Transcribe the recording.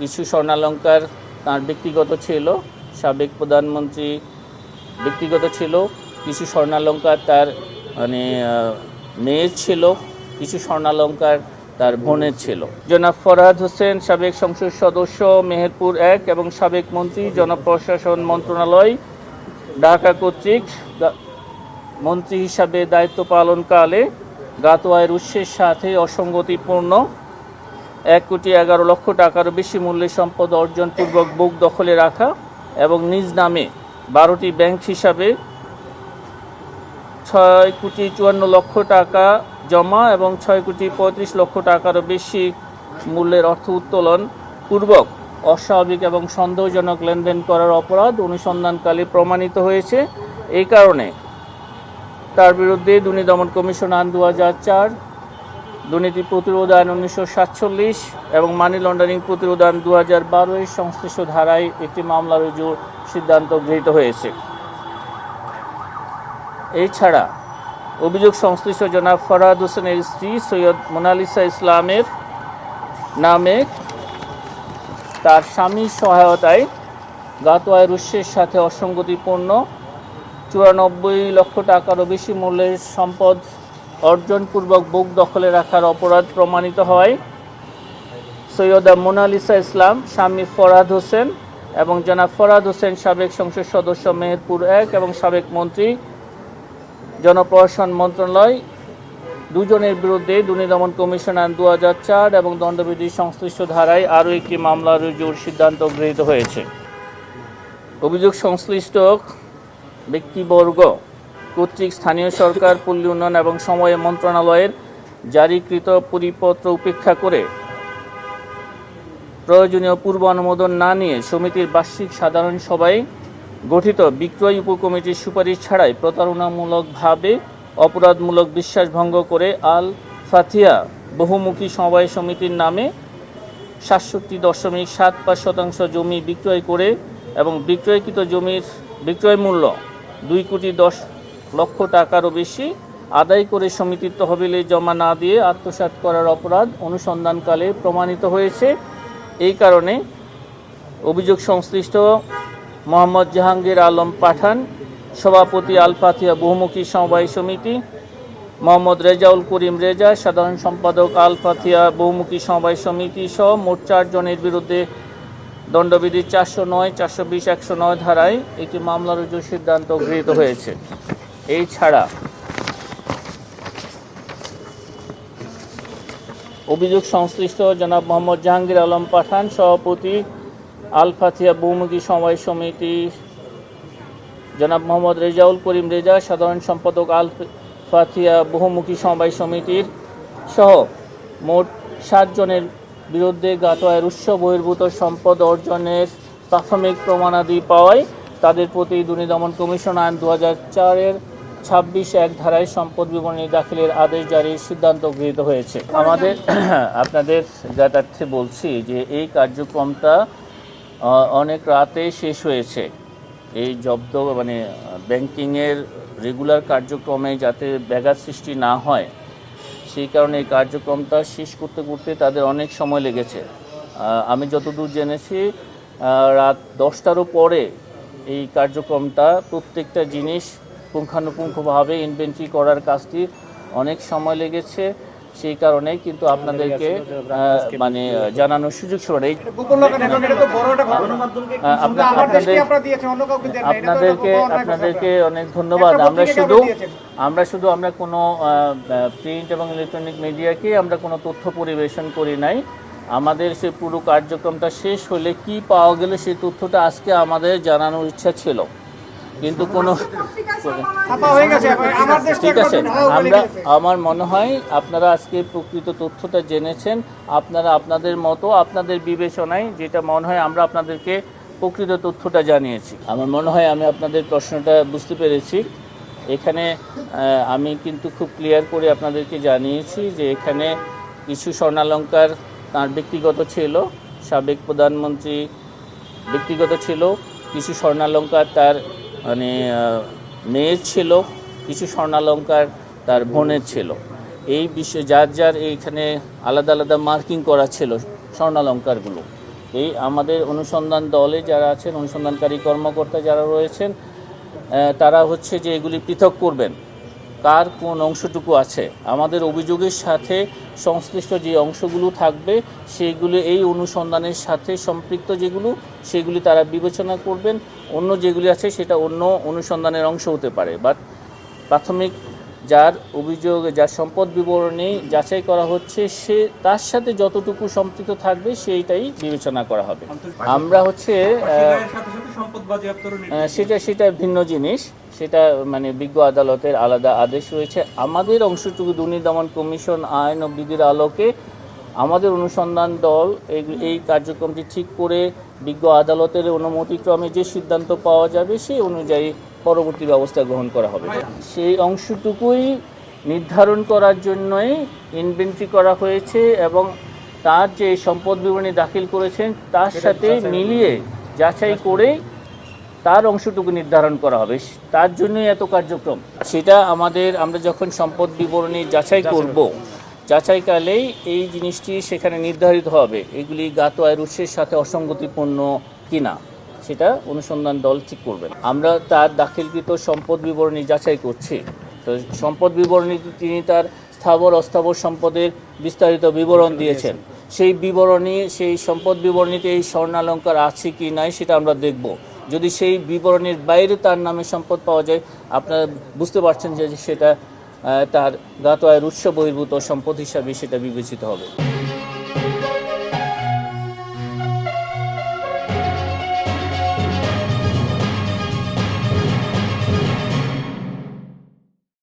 কিছু স্বর্ণালঙ্কার তার ব্যক্তিগত ছিল, সাবেক প্রধানমন্ত্রী ব্যক্তিগত ছিল কিছু স্বর্ণালঙ্কার তার মানে মেয়ের ছিল কিছু স্বর্ণালঙ্কার তার বোনের ছিল। জনাব ফরহাদ হোসেন, সাবেক সংসদ সদস্য, মেহেরপুর এক, এবং সাবেক মন্ত্রী, জনপ্রশাসন মন্ত্রণালয়, ঢাকা কর্তৃক মন্ত্রী হিসাবে দায়িত্ব পালনকালে গাতোয়ায়ের উৎসের সাথে অসঙ্গতিপূর্ণ এক কোটি এগারো লক্ষ টাকারও বেশি মূল্যের সম্পদ অর্জনপূর্বক বুক দখলে রাখা এবং নিজ নামে বারোটি ব্যাংক হিসাবে ছয় কোটি চুয়ান্ন লক্ষ টাকা জমা এবং ছয় কোটি পঁয়ত্রিশ লক্ষ টাকারও বেশি মূল্যের অর্থ উত্তোলন পূর্বক অস্বাভাবিক এবং সন্দেহজনক লেনদেন করার অপরাধ অনুসন্ধানকালে প্রমাণিত হয়েছে। এই কারণে তার বিরুদ্ধে দুর্নীতি দমন কমিশন আইন দু হাজার চার দুর্নীতি প্রতিরোধ আইন উনিশশো সাতচল্লিশ এবং মানি লন্ডারিং প্রতিরোধ আইন দু হাজার বারোয় সংশ্লিষ্ট ধারায় একটি মামলা রুজুর সিদ্ধান্ত গৃহীত হয়েছে। এছাড়া অভিযোগ সংশ্লিষ্ট জনাব ফরহাদ হোসেনের স্ত্রী সৈয়দ মোনালিসা ইসলামের নামে তার স্বামীর সহায়তায় গাত গাতোয়ায় রুশের সাথে অসঙ্গতিপূর্ণ চুরানব্বই লক্ষ টাকারও বেশি মূল্যের সম্পদ অর্জনপূর্বক বুক দখলে রাখার অপরাধ প্রমাণিত হয়। সৈয়দা মোনালিসা ইসলাম, স্বামী ফরাদ হোসেন এবং জনাব ফরাদ হোসেন সাবেক সংসদ সদস্য মেহেরপুর এক এবং সাবেক মন্ত্রী, জনপ্রশাসন মন্ত্রণালয় দুজনের বিরুদ্ধে দুর্নীতি দমন কমিশন আইন দু হাজার চার এবং দণ্ডবিধি সংশ্লিষ্ট ধারায় আরও একটি মামলা রুজুর সিদ্ধান্ত গৃহীত হয়েছে। অভিযোগ সংশ্লিষ্ট ব্যক্তিবর্গ কর্তৃক স্থানীয় সরকার, পল্লী উন্নয়ন এবং সময় মন্ত্রণালয়ের জারিকৃত পরিপত্র উপেক্ষা করে প্রয়োজনীয় পূর্ব অনুমোদন না নিয়ে সমিতির বার্ষিক সাধারণ সভায় গঠিত বিক্রয় উপকমিটির সুপারিশ ছাড়াই প্রতারণামূলকভাবে অপরাধমূলক বিশ্বাসভঙ্গ করে আল ফাথিয়া বহুমুখী সমবায় সমিতির নামে সাতষট্টি দশমিক সাত পাঁচ শতাংশ জমি বিক্রয় করে এবং বিক্রয়কৃত জমির বিক্রয় মূল্য দুই কোটি দশ লক্ষ টাকারও বেশি আদায় করে সমিতির তহবিলে জমা না দিয়ে আত্মসাৎ করার অপরাধ অনুসন্ধানকালে প্রমাণিত হয়েছে। এই কারণে অভিযোগ সংশ্লিষ্ট মোহাম্মদ জাহাঙ্গীর আলম পাঠান, সভাপতি আল ফাতিহা বহুমুখী সমবায় সমিতি, মোহাম্মদ রেজাউল করিম রেজা, সাধারণ সম্পাদক আল ফাতিহা বহুমুখী সমবায় সমিতি সহ মোট চারজনের বিরুদ্ধে দণ্ডবিধি চারশো নয়, চারশো বিশ, একশো নয় ধারায় একটি মামলা রুজুর সিদ্ধান্ত গৃহীত হয়েছে। এই ছাড়া অভিযোগ সংশ্লিষ্ট জনাব মোহাম্মদ জাহাঙ্গীর আলম পাঠান, সভাপতি আল ফাতিহা বহুমুখী সমবায় সমিতি জনাব মোহাম্মদ রেজাউল করিম রেজা, সাধারণ সম্পাদক আল ফাতিহা বহুমুখী সমবায় সমিতির সহ মোট সাতজনের বিরুদ্ধে গাতোয়ার উৎস বহির্ভূত সম্পদ অর্জনের প্রাথমিক প্রমাণাদি পাওয়ায় তাদের প্রতি দুর্নীতি দমন কমিশন আইন দু হাজার চারের ছাব্বিশ এক ধারায় সম্পদ বিবরণী দাখিলের আদেশ জারির সিদ্ধান্ত গৃহীত হয়েছে। আমাদের আপনাদের জ্ঞাতার্থে বলছি যে এই কার্যক্রমটা অনেক রাতে শেষ হয়েছে। এই জব্দ মানে ব্যাংকিংয়ের রেগুলার কার্যক্রমে যাতে ব্যাঘাত সৃষ্টি না হয়, সেই কারণে এই কার্যক্রমটা শেষ করতে করতে তাদের অনেক সময় লেগেছে। আমি যতদূর জেনেছি রাত দশটারও পরে এই কার্যক্রমটা প্রত্যেকটা জিনিস পুঙ্খানুপুঙ্খভাবে ইনভেন্ট্রি করার কাজটি অনেক সময় লেগেছে। সেই কারণে কিন্তু আপনাদেরকে মানে জানানোর সুযোগ ছিল না। আপনাদেরকে আপনাদেরকে অনেক ধন্যবাদ। আমরা শুধু আমরা শুধু আমরা কোনো প্রিন্ট এবং ইলেকট্রনিক মিডিয়াকে আমরা কোনো তথ্য পরিবেশন করি নাই। আমাদের সে পুরো কার্যক্রমটা শেষ হলে কি পাওয়া গেলে সেই তথ্যটা আজকে আমাদের জানানোর ইচ্ছা ছিল। কিন্তু কোনো ঠিক আছে আমরা আমার মনে হয় আপনারা আজকে প্রকৃত তথ্যটা জেনেছেন আপনারা আপনাদের মতো আপনাদের বিবেচনায় যেটা মনে হয় আমরা আপনাদেরকে প্রকৃত তথ্যটা জানিয়েছি। আমার মনে হয় আমি আপনাদের প্রশ্নটা বুঝতে পেরেছি। এখানে আমি কিন্তু খুব ক্লিয়ার করে আপনাদেরকে জানিয়েছি যে এখানে কিছু স্বর্ণালঙ্কার তার ব্যক্তিগত ছিল সাবেক প্রধানমন্ত্রী ব্যক্তিগত ছিল কিছু স্বর্ণালঙ্কার তার মানে মেয়ে মেয়ের ছিল, কিছু স্বর্ণালঙ্কার তার বোনের ছিল। এই বিষয়ে যার যার এইখানে আলাদা আলাদা মার্কিং করা ছিল স্বর্ণালঙ্কারগুলো। এই আমাদের অনুসন্ধান দলে যারা আছেন, অনুসন্ধানকারী কর্মকর্তা যারা রয়েছেন তারা হচ্ছে যে এগুলি পৃথক করবেন। কার কোন অংশটুকু আছে? আমাদের অভিযোগের সাথে সংশ্লিষ্ট যে অংশগুলো থাকবে সেইগুলো এই অনুসন্ধানের সাথে সম্পৃক্ত যেগুলো সেগুলি তারা বিবেচনা করবেন। অন্য যেগুলি আছে সেটা অন্য অনুসন্ধানের অংশ হতে পারে। বাট প্রাথমিক যার অভিযোগ যার সম্পদ বিবরণী যাচাই করা হচ্ছে সে তার সাথে যতটুকু সম্পৃক্ত থাকবে সেইটাই বিবেচনা করা হবে। আমরা হচ্ছে সেটা সেটা ভিন্ন জিনিস। সেটা মানে বিজ্ঞ আদালতের আলাদা আদেশ রয়েছে। আমাদের অংশটুকু দুর্নীতি দমন কমিশন আইন ও বিধির আলোকে আমাদের অনুসন্ধান দল এই এই কার্যক্রমটি ঠিক করে বিজ্ঞ আদালতের অনুমতিক্রমে যে সিদ্ধান্ত পাওয়া যাবে সেই অনুযায়ী পরবর্তী ব্যবস্থা গ্রহণ করা হবে। সেই অংশটুকুই নির্ধারণ করার জন্যই ইনভেন্ট্রি করা হয়েছে এবং তার যে সম্পদ বিবরণী দাখিল করেছেন তার সাথে মিলিয়ে যাচাই করে তার অংশটুকু নির্ধারণ করা হবে। তার জন্যই এত কার্যক্রম। সেটা আমাদের আমরা যখন সম্পদ বিবরণী যাচাই করব যাচাইকালেই এই জিনিসটি সেখানে নির্ধারিত হবে এগুলি গাত আয়ের উৎসের সাথে অসঙ্গতিপূর্ণ কিনা সেটা অনুসন্ধান দল ঠিক করবেন আমরা তার দাখিলকৃত সম্পদ বিবরণী যাচাই করছি। তো সম্পদ বিবরণী তিনি তার স্থাবর অস্থাবর সম্পদের বিস্তারিত বিবরণ দিয়েছেন। সেই বিবরণী সেই সম্পদ বিবরণীতে এই স্বর্ণালঙ্কার আছে কি নাই সেটা আমরা দেখব। যদি সেই বিবরণের বাইরে তার নামে সম্পদ পাওয়া যায়, আপনারা বুঝতে পারছেন যে সেটা তার গাত আয়ের উৎস বহির্ভূত সম্পদ হিসাবে সেটা বিবেচিত হবে।